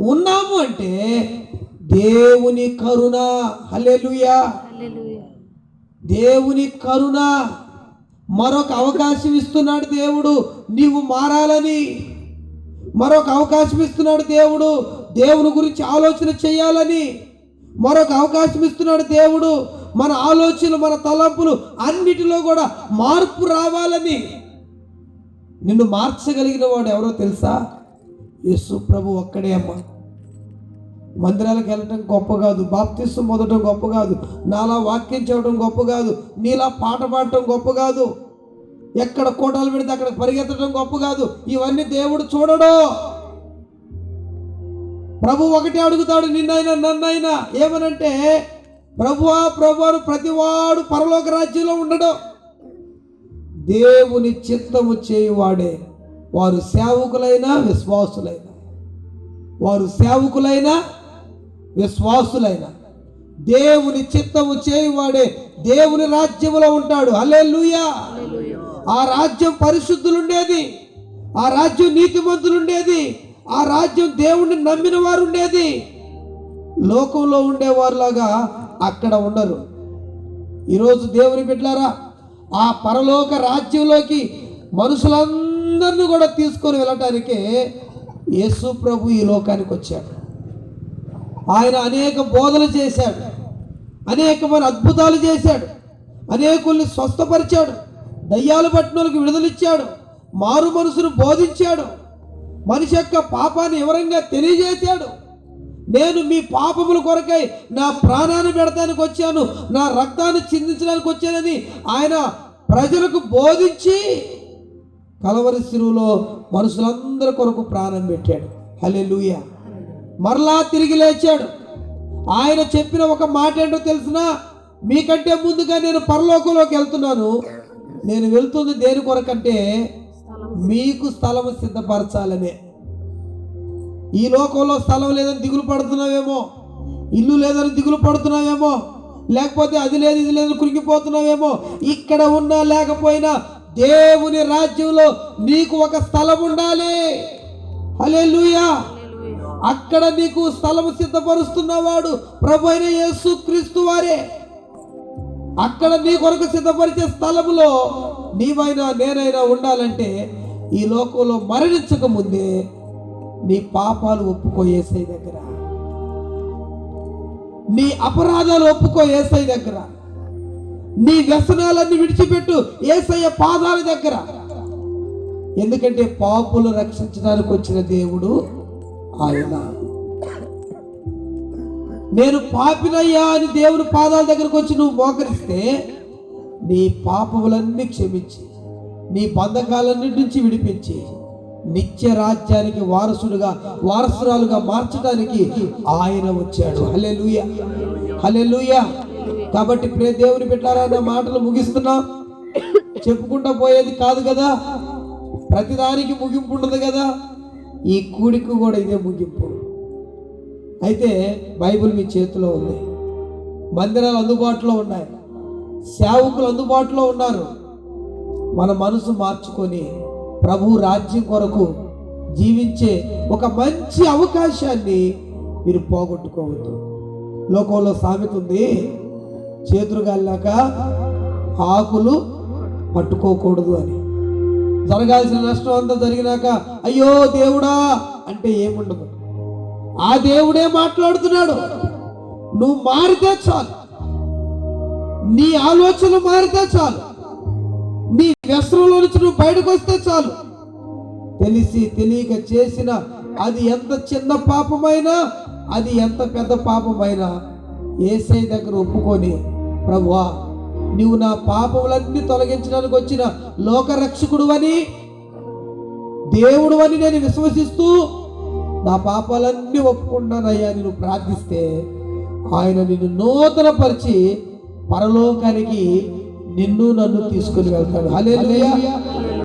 ఉన్నాము అంటే దేవుని కరుణ. హల్లెలూయా. దేవుని కరుణ. మరొక అవకాశం ఇస్తున్నాడు దేవుడు నీవు మారాలని. మరొక అవకాశం ఇస్తున్నాడు దేవుడు దేవుని గురించి ఆలోచన చేయాలని. మరొక అవకాశం ఇస్తున్నాడు దేవుడు మన ఆలోచనలు మన తలంపులు అన్నిటిలో కూడా మార్పు రావాలని. నిన్ను మార్చగలిగిన వాడు ఎవరో తెలుసా? యేసు ప్రభు ఒక్కడే అమ్మ. మందిరాలకు వెళ్ళటం గొప్ప కాదు బాప్తిస్తు పొందటం గొప్ప కాదు నాలా వాక్యం చెప్పడం గొప్ప కాదు నీలా పాట పాడటం గొప్ప కాదు ఎక్కడ కోటాలు పెడితే అక్కడ పరిగెత్తడం గొప్ప కాదు ఇవన్నీ దేవుడు చూడడు. ప్రభు ఒకటే అడుగుతాడు నిన్నైనా నన్నైనా. ఏమనంటే ప్రభువా ప్రభు ప్రతివాడు పరలోక రాజ్యంలో ఉండడు. దేవుని చిత్తము చేయువాడే. వారు సేవకులైనా విశ్వాసులైనా. వారు సేవకులైనా విశ్వాసులైన. దేవుని చిత్తము చేయువాడే దేవుని రాజ్యములో ఉంటాడు. హల్లెలూయా. ఆ రాజ్యం పరిశుద్ధులుండేది. ఆ రాజ్యం నీతిమంతులుండేది. ఆ రాజ్యం దేవుణ్ణి నమ్మిన వారు ఉండేది లోకంలో ఉండేవారులాగా అక్కడ ఉండరు. ఈరోజు దేవుని బిడ్డలారా ఆ పరలోక రాజ్యంలోకి అందరిని కూడా తీసుకొని వెళ్ళటానికే యేసు ప్రభు ఈ లోకానికి వచ్చాడు. ఆయన అనేక బోధలు చేశాడు. అనేకమైన అద్భుతాలు చేశాడు. అనేకుల్ని స్వస్థపరిచాడు. దయ్యాలు పట్టినోళ్ళకి విడుదలిచ్చాడు. మారు మనసును బోధించాడు. మనిషి యొక్క పాపాన్ని వివరంగా తెలియజేశాడు. నేను మీ పాపముల కొరకై నా ప్రాణాన్ని పెడతానికి వచ్చాను. నా రక్తాన్ని చిందించడానికి వచ్చానని ఆయన ప్రజలకు బోధించి కలవరి సిరువులో మనుషులందరి కొరకు ప్రాణం పెట్టాడు. హలే మరలా తిరిగి లేచాడు. ఆయన చెప్పిన ఒక మాట ఏంటో తెలిసిన? మీకంటే ముందుగా నేను పరలోకంలోకి వెళ్తున్నాను. నేను వెళ్తుంది దేని కొరకంటే మీకు స్థలం సిద్ధపరచాలనే. ఈ లోకంలో స్థలం లేదని దిగులు పడుతున్నావేమో? ఇల్లు లేదని దిగులు పడుతున్నావేమో? లేకపోతే అది లేదు ఇది లేదని కురిగిపోతున్నావేమో? ఇక్కడ ఉన్నా లేకపోయినా దేవుని రాజ్యంలో నీకు ఒక స్థలం ఉండాలి. హల్లెలూయా. అక్కడ నీకు స్థలము సిద్ధపరుస్తున్నవాడు ప్రభు అయిన యేసు క్రీస్తు వారే. అక్కడ నీ కొరకు సిద్ధపరిచే స్థలములో నీవైనా నేనైనా ఉండాలంటే ఈ లోకంలో మరణించక ముందే నీ పాపాలు ఒప్పుకో ఏసై దగ్గర. నీ అపరాధాలు ఒప్పుకో ఏసై దగ్గర. నీ వ్యసనాలన్నీ విడిచిపెట్టు ఏసయ్య పాదాల దగ్గర. ఎందుకంటే పాపులు రక్షించడానికి వచ్చిన దేవుడు ఆయన. నేను పాపినయ్యా అని దేవుని పాదాల దగ్గరకు వచ్చి నువ్వు మోకరిస్తే నీ పాపములన్నీ క్షమించి నీ బంధకాలన్నిటి నుంచి విడిపించి నిత్య రాజ్యానికి వారసుడుగా వారసురాలుగా మార్చడానికి ఆయన వచ్చాడు. హలే లూయ హలే కాబట్టి ప్రే దేవుని పెట్టారా అన్న మాటలు ముగిస్తున్నా. చెప్పుకుంటా పోయేది కాదు కదా. ప్రతిదానికి ముగింపు ఉండదు కదా. ఈ కూడికి కూడా ఇదే ముగింపు. అయితే బైబిల్ మీ చేతిలో ఉంది. మందిరాలు అందుబాటులో ఉన్నాయి. సేవకులు అందుబాటులో ఉన్నారు. మన మనసు మార్చుకొని ప్రభు రాజ్యం కొరకు జీవించే ఒక మంచి అవకాశాన్ని మీరు పోగొట్టుకోవద్దు. లోకంలో సామెత ఉంది. చేతులు ఆకులు పట్టుకోకూడదు అని. జరగాల్సిన నష్టం అంతా జరిగినాక అయ్యో దేవుడా అంటే ఏముండదు. ఆ దేవుడే మాట్లాడుతున్నాడు. నువ్వు మారితే చాలు. నీ ఆలోచన మారితే చాలు. నీ వ్యసనంలో నుంచి నువ్వు బయటకు వస్తే చాలు. తెలిసి తెలియక చేసిన అది ఎంత చిన్న పాపమైనా అది ఎంత పెద్ద పాపమైనా ఏసై దగ్గర ఒప్పుకొని ప్రభువా నీవు నా పాపములన్నీ తొలగించడానికి వచ్చిన లోకరక్షకుడు అని దేవుడు అని నేను విశ్వసిస్తూ నా పాపాలన్నీ ఒప్పుకున్నానయ్యా నేను ప్రార్థిస్తే ఆయన నిన్ను నూతనపరిచి పరలోకానికి నిన్ను నన్ను తీసుకుని వెళ్తాడు. అలే